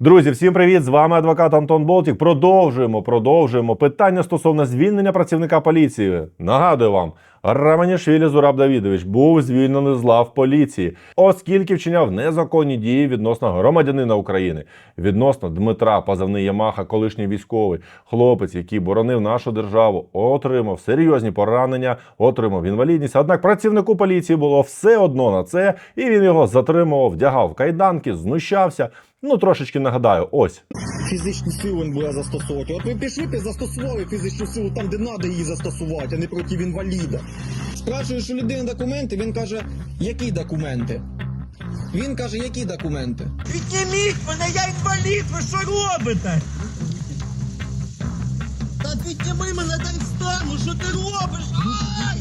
Друзі, всім привіт! З вами адвокат Антон Болтік. Продовжуємо, продовжуємо питання стосовно звільнення працівника поліції. Нагадую вам, Раманішвілі Зураб Давідович був звільнений з лав поліції, оскільки вчиняв незаконні дії відносно громадянина України, відносно Дмитра Пазавний Ямаха, колишній військовий хлопець, який боронив нашу державу, отримав серйозні поранення, отримав інвалідність. Однак працівнику поліції було все одно на це, і він його затримував, вдягав кайданки, знущався. Ну, трошечки нагадаю, ось Фізичну силу він буде застосовувати. От ви пішли і застосували фізичну силу там, де треба її застосувати, а не проти інваліда. Спрашуєш у людини документи, він каже, які документи? Він каже, які документи? Підніміть мене, я інвалід, ви що робите? Та підніми мене, дай встану, що ти робиш? Ай!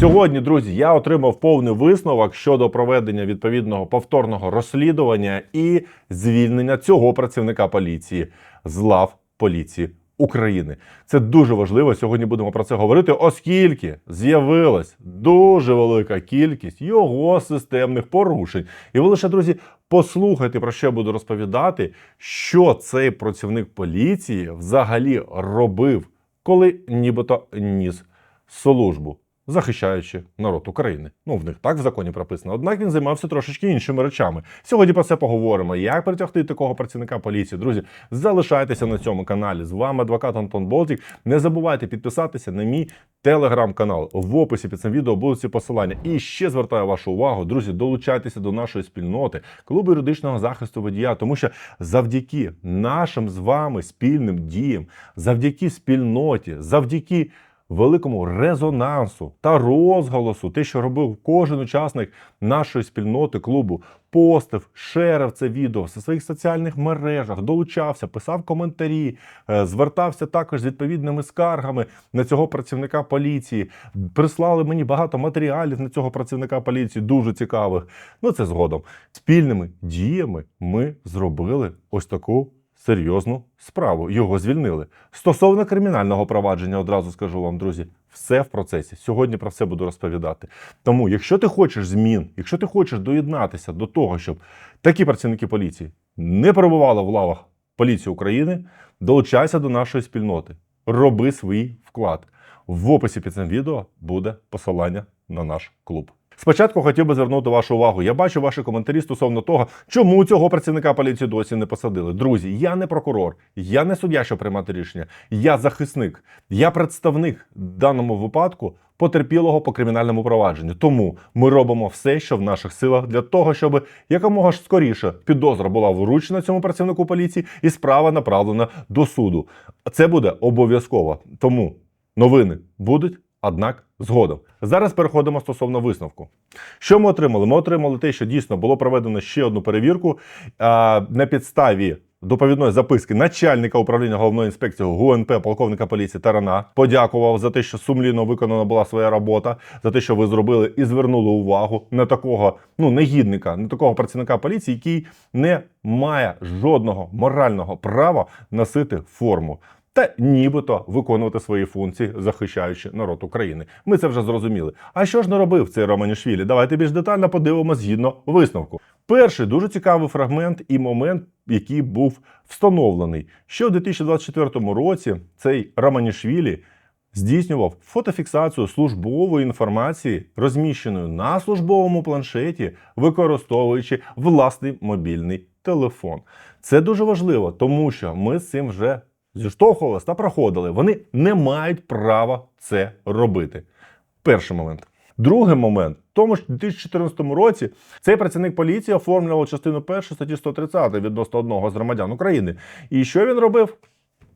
Сьогодні, друзі, я отримав повний висновок щодо проведення відповідного повторного розслідування і звільнення цього працівника поліції з лав поліції України. Це дуже важливо. Сьогодні будемо про це говорити, оскільки з'явилась дуже велика кількість його системних порушень. І ви лише, друзі, послухайте, про що я буду розповідати, що цей працівник поліції взагалі робив, коли нібито ніс службу захищаючи народ України. Ну, в них так в законі прописано. Однак він займався трошечки іншими речами. Сьогодні про це поговоримо. Як притягти такого працівника поліції? Друзі, залишайтеся на цьому каналі. З вами адвокат Антон Болтік. Не забувайте підписатися на мій телеграм-канал. В описі під цим відео будуть ці посилання. І ще звертаю вашу увагу, друзі, долучайтеся до нашої спільноти, клубу юридичного захисту водія, тому що завдяки нашим з вами спільним діям, завдяки спільноті, завдяки великому резонансу та розголосу, те, що робив кожен учасник нашої спільноти клубу, постив, шерив це відео в своїх соціальних мережах, долучався, писав коментарі, е, звертався також з відповідними скаргами на цього працівника поліції. Прислали мені багато матеріалів на цього працівника поліції, дуже цікавих. Ну це згодом. Спільними діями ми зробили ось таку серйозну справу. Його звільнили. Стосовно кримінального провадження, одразу скажу вам, друзі, все в процесі. Сьогодні про все буду розповідати. Тому, якщо ти хочеш змін, якщо ти хочеш доєднатися до того, щоб такі працівники поліції не перебували в лавах поліції України, долучайся до нашої спільноти, роби свій вклад. В описі під цим відео буде посилання на наш клуб. Спочатку хотів би звернути вашу увагу. Я бачу ваші коментарі стосовно того, чому цього працівника поліції досі не посадили. Друзі, я не прокурор, я не суддя, що приймати рішення. Я захисник, я представник в даному випадку потерпілого по кримінальному провадженню. Тому ми робимо все, що в наших силах, для того, щоб якомога ж скоріше підозра була вручена цьому працівнику поліції і справа направлена до суду. Це буде обов'язково. Тому новини будуть. Однак згодом зараз переходимо стосовно висновку. Що ми отримали? Ми отримали те, що дійсно було проведено ще одну перевірку а, на підставі доповідної записки начальника управління головної інспекції ГУНП полковника поліції Тарана. Подякував за те, що сумлінно виконана була своя робота, за те, що ви зробили і звернули увагу на такого ну негідника, на такого працівника поліції, який не має жодного морального права носити форму та нібито виконувати свої функції, захищаючи народ України. Ми це вже зрозуміли. А що ж не робив цей Романішвілі? Давайте більш детально подивимося згідно висновку. Перший дуже цікавий фрагмент і момент, який був встановлений, що в 2024 році цей Романішвілі здійснював фотофіксацію службової інформації, розміщеної на службовому планшеті, використовуючи власний мобільний телефон. Це дуже важливо, тому що ми з цим вже зіштовхувалися та проходили. Вони не мають права це робити. Перший момент. Другий момент, в тому ж 2014 році цей працівник поліції оформлював частину 1 статті 130 відносно одного з громадян України. І що він робив?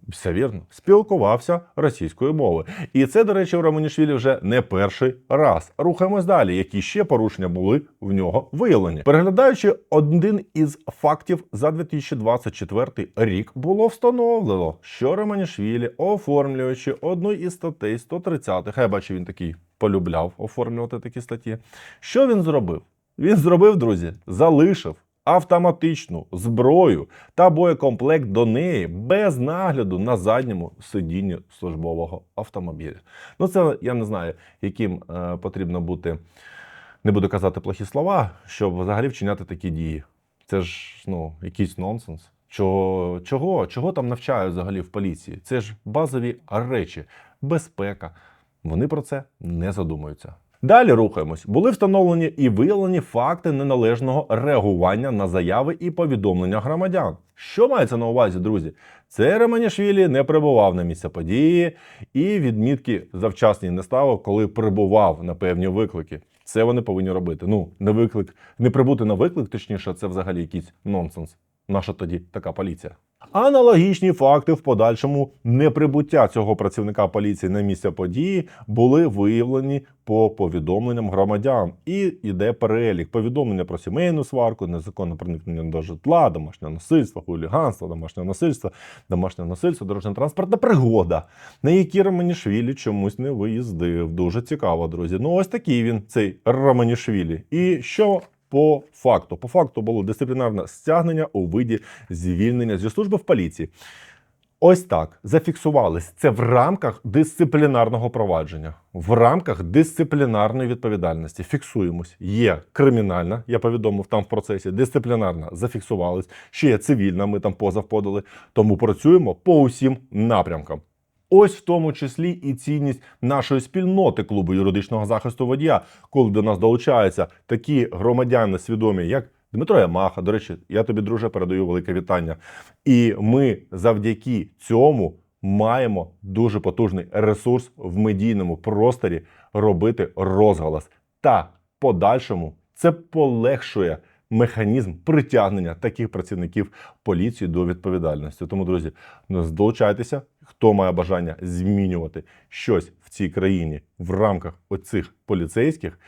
Все вірно, спілкувався російською мовою. І це, до речі, в Романішвілі вже не перший раз. Рухаємось далі, які ще порушення були в нього виявлені. Переглядаючи один із фактів за 2024 рік, було встановлено, що Романішвілі, оформлюючи одну із статей 130, я бачу, він такий полюбляв оформлювати такі статті. Що він зробив? Він зробив, друзі, залишив автоматичну зброю та боєкомплект до неї без нагляду на задньому сидінні службового автомобіля. Ну, це я не знаю, яким е, потрібно бути, не буду казати плохі слова, щоб взагалі вчиняти такі дії. Це ж ну, якийсь нонсенс. Чого, чого, чого там навчають взагалі в поліції? Це ж базові речі, безпека. Вони про це не задумуються. Далі рухаємось. Були встановлені і виявлені факти неналежного реагування на заяви і повідомлення громадян. Що мається на увазі, друзі? Це Романішвілі не прибував на місце події і відмітки завчасні не ставив, коли прибував на певні виклики. Це вони повинні робити. Ну, не виклик, не прибути на виклик, точніше, це взагалі якийсь нонсенс. Наша тоді така поліція. Аналогічні факти в подальшому неприбуття цього працівника поліції на місце події були виявлені по повідомленням громадян. І йде перелік повідомлення про сімейну сварку, незаконне проникнення до житла, домашнє насильство, хуліганство, домашнє насильство, домашнє насильство, дорожня транспортна пригода, на які Романішвілі чомусь не виїздив. Дуже цікаво, друзі. Ну ось такий він, цей Романішвілі. І що по факту? По факту було дисциплінарне стягнення у виді звільнення зі служби в поліції. Ось так зафіксувались це в рамках дисциплінарного провадження, в рамках дисциплінарної відповідальності. Фіксуємось. Є кримінальна, я повідомив там в процесі, дисциплінарна зафіксувались, ще є цивільна, ми там позов подали. Тому працюємо по усім напрямкам. Ось в тому числі і цінність нашої спільноти клубу юридичного захисту водія, коли до нас долучаються такі громадяни свідомі, як Дмитро Ямаха. До речі, я тобі, друже, передаю велике вітання. І ми завдяки цьому маємо дуже потужний ресурс в медійному просторі робити розголос. Та подальшому це полегшує механізм притягнення таких працівників поліції до відповідальності. Тому, друзі, ну, долучайтеся, хто має бажання змінювати щось в цій країні в рамках оцих поліцейських,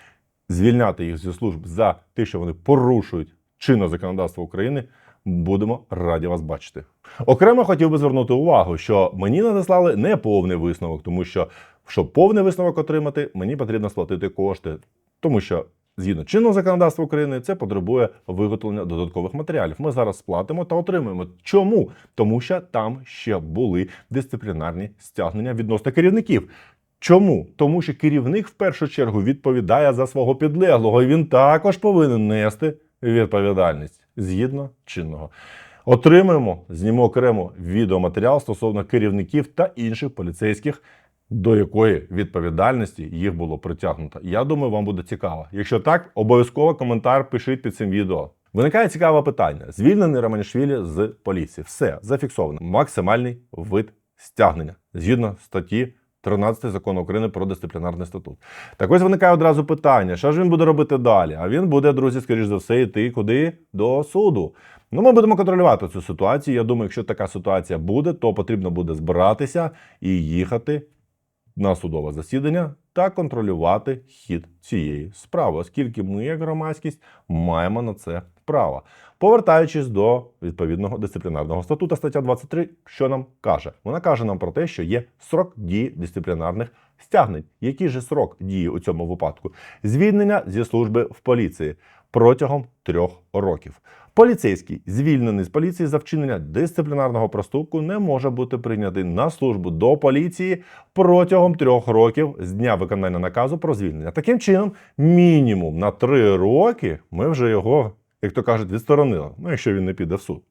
звільняти їх зі служб за те, що вони порушують чинне законодавство України. Будемо раді вас бачити. Окремо хотів би звернути увагу, що мені надіслали не повний висновок, тому що щоб повний висновок отримати, мені потрібно сплатити кошти, тому що згідно чинного законодавства України це потребує виготовлення додаткових матеріалів. Ми зараз сплатимо та отримуємо. Чому? Тому що там ще були дисциплінарні стягнення відносно керівників. Чому? Тому що керівник в першу чергу відповідає за свого підлеглого, і він також повинен нести відповідальність згідно чинного. Отримаємо, знімемо окремо відеоматеріал стосовно керівників та інших поліцейських, до якої відповідальності їх було притягнуто. Я думаю, вам буде цікаво. Якщо так, обов'язково коментар пишіть під цим відео. Виникає цікаве питання: звільнений Романішвілі з поліції. Все зафіксовано. Максимальний вид стягнення згідно статті 13 закону України про дисциплінарний статут. Так ось виникає одразу питання: що ж він буде робити далі? А він буде, друзі, скоріш за все, йти куди? До суду. Ну, ми будемо контролювати цю ситуацію. Я думаю, якщо така ситуація буде, то потрібно буде збиратися і їхати на судове засідання та контролювати хід цієї справи, оскільки ми, як громадськість, маємо на це право. Повертаючись до відповідного дисциплінарного статуту, стаття 23, що нам каже? Вона каже нам про те, що є срок дії дисциплінарних стягнень. Який же срок дії у цьому випадку? Звільнення зі служби в поліції протягом трьох років. Поліцейський, звільнений з поліції за вчинення дисциплінарного проступку, не може бути прийнятий на службу до поліції протягом трьох років з дня виконання наказу про звільнення. Таким чином, мінімум на три роки ми вже його, як то кажуть, відсторонили. Ну, якщо він не піде в суд.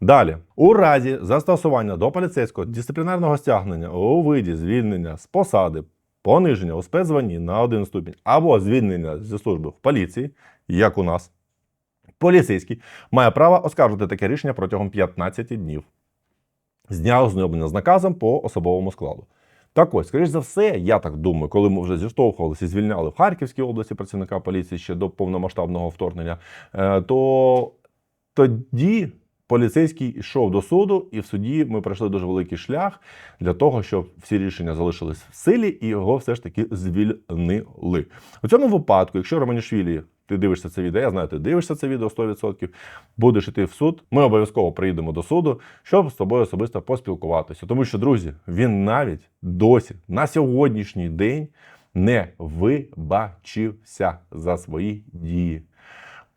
Далі, у разі застосування до поліцейського дисциплінарного стягнення у виді звільнення з посади, пониження у спецзванні на один ступінь або звільнення зі служби в поліції, як у нас. Поліцейський має право оскаржити таке рішення протягом 15 днів з дня ознайомлення з наказом по особовому складу. Так ось, скоріш за все, я так думаю, коли ми вже зіштовхувалися і звільняли в Харківській області працівника поліції ще до повномасштабного вторгнення, е, то тоді поліцейський йшов до суду, і в суді ми пройшли дуже великий шлях для того, щоб всі рішення залишились в силі і його все ж таки звільнили. У цьому випадку, якщо Романішвілі ти дивишся це відео, я знаю, ти дивишся це відео 100%, будеш іти в суд, ми обов'язково приїдемо до суду, щоб з тобою особисто поспілкуватися. Тому що, друзі, він навіть досі на сьогоднішній день не вибачився за свої дії.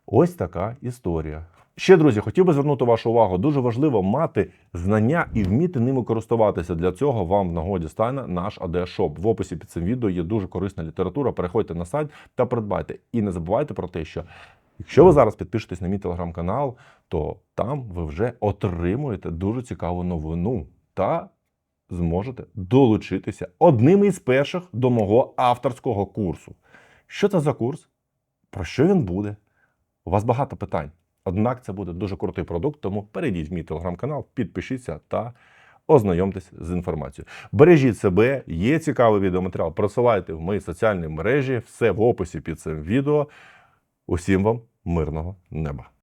Ось така історія. Ще, друзі, хотів би звернути вашу увагу. Дуже важливо мати знання і вміти ними користуватися. Для цього вам в нагоді стане наш АД-шоп. В описі під цим відео є дуже корисна література. Переходьте на сайт та придбайте. І не забувайте про те, що Якщо ви зараз підпишетесь на мій телеграм-канал, то там ви вже отримуєте дуже цікаву новину та зможете долучитися одним із перших до мого авторського курсу. Що це за курс? Про що він буде? У вас багато питань. Однак це буде дуже крутий продукт, тому перейдіть в мій телеграм-канал, підпишіться та ознайомтесь з інформацією. Бережіть себе, є цікавий відеоматеріал. Просилайте в мої соціальні мережі, все в описі під цим відео. Усім вам мирного неба!